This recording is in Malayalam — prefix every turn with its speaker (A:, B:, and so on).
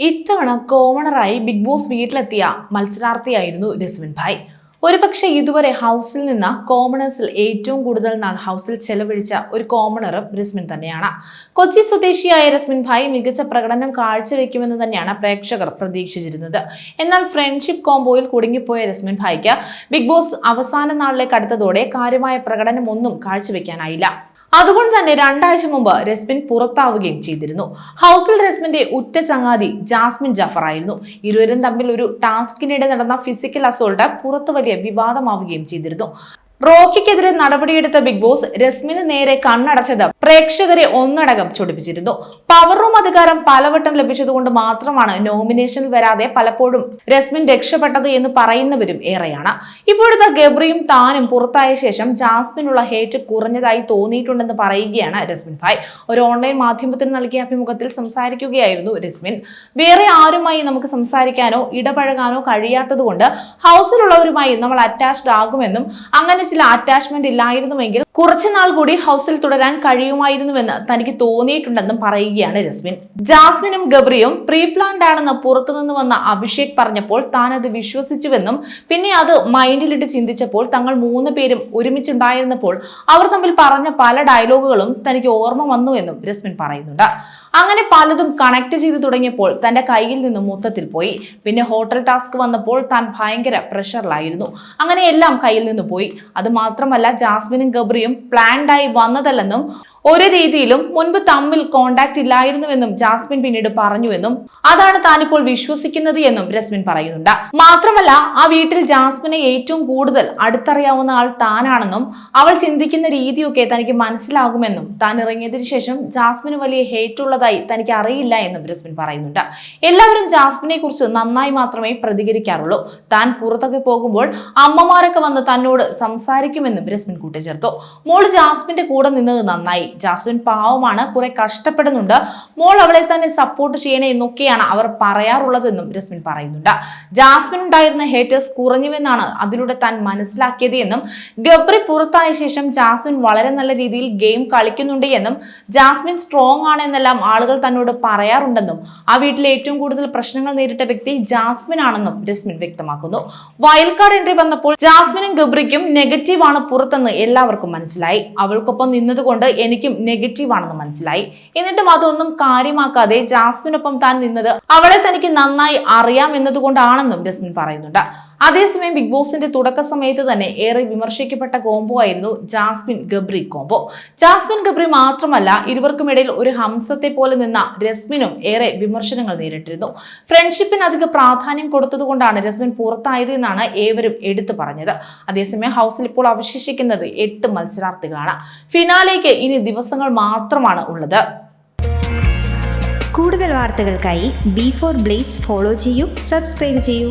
A: ഇത്തവണ കോമണറായി ബിഗ് ബോസ് വീട്ടിലെത്തിയ മത്സരാർത്ഥിയായിരുന്നു രസ്മിൻ ഭായ്. ഒരുപക്ഷെ ഇതുവരെ ഹൗസിൽ നിന്ന് കോമണേഴ്സിൽ ഏറ്റവും കൂടുതൽ നാൾ ഹൗസിൽ ചെലവഴിച്ച ഒരു കോമണറും രസ്മിൻ തന്നെയാണ്. കൊച്ചി സ്വദേശിയായ രസ്മിൻ ഭായ് മികച്ച പ്രകടനം കാഴ്ചവെക്കുമെന്ന് തന്നെയാണ് പ്രേക്ഷകർ പ്രതീക്ഷിച്ചിരുന്നത്. എന്നാൽ ഫ്രണ്ട്ഷിപ്പ് കോംബോയിൽ കുടുങ്ങിപ്പോയ രസ്മിൻ ഭായ്ക്ക് ബിഗ് ബോസ് അവസാന നാളിലേക്ക് അടുത്തതോടെ കാര്യമായ പ്രകടനം പ്രകടനമൊന്നും കാഴ്ചവെക്കാനായില്ല. അതുകൊണ്ട് തന്നെ രണ്ടാഴ്ച മുമ്പ് രസ്മിൻ പുറത്താവുകയും ചെയ്തിരുന്നു. ഹൗസിൽ രസ്മിന്റെ ഉറ്റ ചങ്ങാതി ജാസ്മിൻ ജാഫർ ആയിരുന്നു. ഇരുവരും തമ്മിൽ ഒരു ടാസ്കിനിടെ നടന്ന ഫിസിക്കൽ അസോൾട്ട് പുറത്തു വലിയ വിവാദമാവുകയും ചെയ്തിരുന്നു. റോക്കിക്കെതിരെ നടപടിയെടുത്ത ബിഗ് ബോസ് രസ്മിന് നേരെ കണ്ണടച്ചത് പ്രേക്ഷകരെ ഒന്നടങ്കം ചൊടിപ്പിച്ചിരുന്നു. പവറും അധികാരം പലവട്ടം ലഭിച്ചതുകൊണ്ട് മാത്രമാണ് നോമിനേഷനിൽ വരാതെ പലപ്പോഴും രസ്മിൻ രക്ഷപ്പെട്ടത് എന്ന് പറയുന്നവരും ഏറെയാണ്. ഇപ്പോഴത്തെ ഗബ്രിയും താനും പുറത്തായ ശേഷം ജാസ്മിനുള്ള ഹേറ്റ് കുറഞ്ഞതായി തോന്നിയിട്ടുണ്ടെന്ന് പറയുകയാണ് രസ്മിൻ ഭായ്. ഒരു ഓൺലൈൻ മാധ്യമത്തിന് നൽകിയ അഭിമുഖത്തിൽ സംസാരിക്കുകയായിരുന്നു രസ്മിൻ. വേറെ ആരുമായി നമുക്ക് സംസാരിക്കാനോ ഇടപഴകാനോ കഴിയാത്തതുകൊണ്ട് ഹൗസിലുള്ളവരുമായി നമ്മൾ അറ്റാച്ച്ഡ് ആകുമെന്നും അങ്ങനെ ചില അറ്റാച്ച്മെന്റ് ഇല്ലായിരുന്നുവെങ്കിൽ കുറച്ചുനാൾ കൂടി ഹൗസിൽ തുടരാൻ കഴിയുമായിരുന്നുവെന്ന് തനിക്ക് തോന്നിയിട്ടുണ്ടെന്നും പറയുകയാണ് രസ്മിൻ ജാസ്മിനും ഗബ്രിയും പ്രീ പ്ലാൻഡ് ആണെന്ന് പുറത്തുനിന്ന് വന്ന അഭിഷേക് പറഞ്ഞപ്പോൾ താൻ അത് വിശ്വസിച്ചുവെന്നും പിന്നെ അത് മൈൻഡിലിട്ട് ചിന്തിച്ചപ്പോൾ തങ്ങൾ മൂന്ന് പേരും ഒരുമിച്ചുണ്ടായിരുന്നപ്പോൾ അവർ തമ്മിൽ പറഞ്ഞ പല ഡയലോഗുകളും തനിക്ക് ഓർമ്മ വന്നു എന്നും രസ്മിൻ പറയുന്നുണ്ട്. അങ്ങനെ പലതും കണക്ട് ചെയ്ത് തുടങ്ങിയപ്പോൾ തന്റെ കയ്യിൽ നിന്നും മൊത്തത്തിൽ പോയി. പിന്നെ ഹോട്ടൽ ടാസ്ക് വന്നപ്പോൾ താൻ ഭയങ്കര പ്രഷറിലായിരുന്നു അങ്ങനെ എല്ലാം കയ്യിൽ നിന്ന് പോയി. അത് മാത്രമല്ല ജാസ്മിനും ഗബ്രിയും പ്ലാൻഡായി വന്നതല്ലെന്നും ഒരു രീതിയിലും മുൻപ് തമ്മിൽ കോണ്ടാക്ട് ഇല്ലായിരുന്നുവെന്നും ജാസ്മിൻ പിന്നീട് പറഞ്ഞുവെന്നും അതാണ് താനിപ്പോൾ വിശ്വസിക്കുന്നത് എന്നും രസ്മിൻ പറയുന്നുണ്ട്. മാത്രമല്ല ആ വീട്ടിൽ ജാസ്മിനെ ഏറ്റവും കൂടുതൽ അടുത്തറിയാവുന്ന ആൾ താനാണെന്നും അവൾ ചിന്തിക്കുന്ന രീതിയൊക്കെ തനിക്ക് മനസ്സിലാകുമെന്നും താൻ ഇറങ്ങിയതിനു ശേഷം ജാസ്മിന് വലിയ ഹേറ്റ് ഉള്ളതായി തനിക്ക് അറിയില്ല എന്നും രസ്മിൻ പറയുന്നുണ്ട്. എല്ലാവരും ജാസ്മിനെ കുറിച്ച് നന്നായി മാത്രമേ പ്രതികരിക്കാറുള്ളൂ. താൻ പുറത്തൊക്കെ പോകുമ്പോൾ അമ്മമാരൊക്കെ വന്ന് തന്നോട് സംസാരിക്കുമെന്നും രസ്മിൻ കൂട്ടിച്ചേർത്തു. മോൾ ജാസ്മിന്റെ കൂടെ നിന്നത് നന്നായി. ജാസ്മിൻ പാവമാണ് കുറെ കഷ്ടപ്പെടുന്നുണ്ട്. മോൾ അവളെ തന്നെ സപ്പോർട്ട് ചെയ്യണേ എന്നൊക്കെയാണ് അവർ പറയാറുള്ളതെന്നും രസ്മിൻ പറയുന്നുണ്ട്. ജാസ്മിൻ ഉണ്ടായിരുന്ന ഹേറ്റേഴ്സ് കുറഞ്ഞുവെന്നാണ് അതിലൂടെ താൻ മനസ്സിലാക്കിയത് എന്നും ഗബ്രി പുറത്തായ ശേഷം ജാസ്മിൻ വളരെ നല്ല രീതിയിൽ ഗെയിം കളിക്കുന്നുണ്ട് എന്നും ജാസ്മിൻ സ്ട്രോങ് ആണ് എന്നെല്ലാം ആളുകൾ തന്നോട് പറയാറുണ്ടെന്നും ആ വീട്ടിലെ ഏറ്റവും കൂടുതൽ പ്രശ്നങ്ങൾ നേരിട്ട വ്യക്തി ജാസ്മിൻ ആണെന്നും രസ്മിൻ വ്യക്തമാക്കുന്നു. വൈൽഡ് കാർഡ് എൻട്രി വന്നപ്പോൾ ജാസ്മിനും ഗബ്രിക്കും നെഗറ്റീവ് ആണ് പുറത്തെന്ന് എല്ലാവർക്കും മനസ്സിലായി. അവൾക്കൊപ്പം നിന്നതുകൊണ്ട് എനിക്കും നെഗറ്റീവ് ആണെന്ന് മനസ്സിലായി. എന്നിട്ടും അതൊന്നും കാര്യമാക്കാതെ ജാസ്മിനൊപ്പം താൻ നിന്നത് അവളെ തനിക്ക് നന്നായി അറിയാം എന്നതുകൊണ്ടാണെന്നും ജസ്മിൻ പറയുന്നുണ്ട്. അതേസമയം ബിഗ് ബോസിന്റെ തുടക്ക സമയത്ത് തന്നെ ഏറെ വിമർശിക്കപ്പെട്ട കോംബോ ആയിരുന്നു ജാസ്മിൻ ഗബ്രി കോംബോ ജാസ്മിൻ ഗബ്രി മാത്രമല്ല ഇരുവർക്കുമിടയിൽ ഒരു ഹംസത്തെ പോലെ നിന്ന രസ്മിനും ഏറെ വിമർശനങ്ങൾ നേരിട്ടിരുന്നു. ഫ്രണ്ട്ഷിപ്പിന് അധിക പ്രാധാന്യം കൊടുത്തതുകൊണ്ടാണ് രസ്മിൻ പുറത്തായത് എന്നാണ് ഏവരും എടുത്തു പറഞ്ഞത്. അതേസമയം ഹൗസിൽ ഇപ്പോൾ അവശേഷിക്കുന്നത് എട്ട് മത്സരാർത്ഥികളാണ്. ഫിനാലേക്ക് ഇനി ദിവസങ്ങൾ മാത്രമാണ് ഉള്ളത്.
B: കൂടുതൽ വാർത്തകൾക്കായി ബി ഫോർ ബ്ലേസ് ഫോളോ ചെയ്യൂ സബ്സ്ക്രൈബ് ചെയ്യൂ.